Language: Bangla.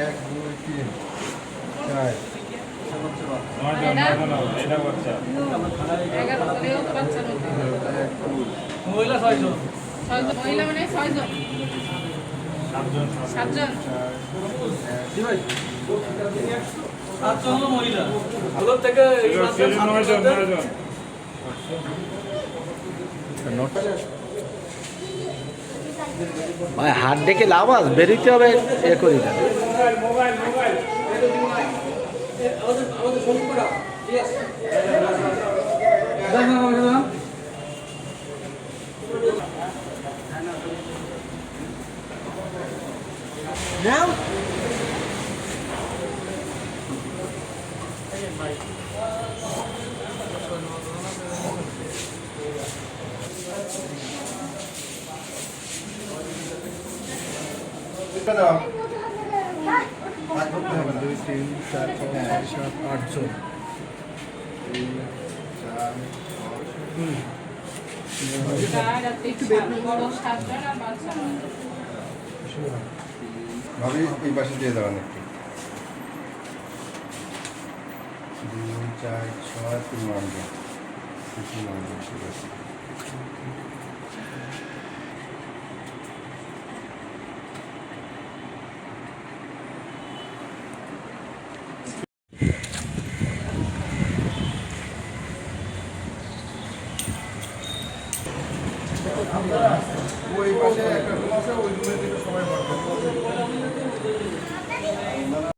এক দুই তিন চার। মহিলা ছয়জন মহিলা মানে ছয়জন সাতজন। সাতজন মহিলা। থেকে ভাই হাত ডেকে লাভ আস বেরিতে হবে এ করি না। মোবাইল দুই তিন চার ছয় সাত আটজন। ভাবি, এই পাশে দিয়ে দাঁড়ান একটু দুই, চার, ছয়, তিন আটজন তিন আটজন ঠিক আছে। ওই পাশে একটা আছে ওই রুমের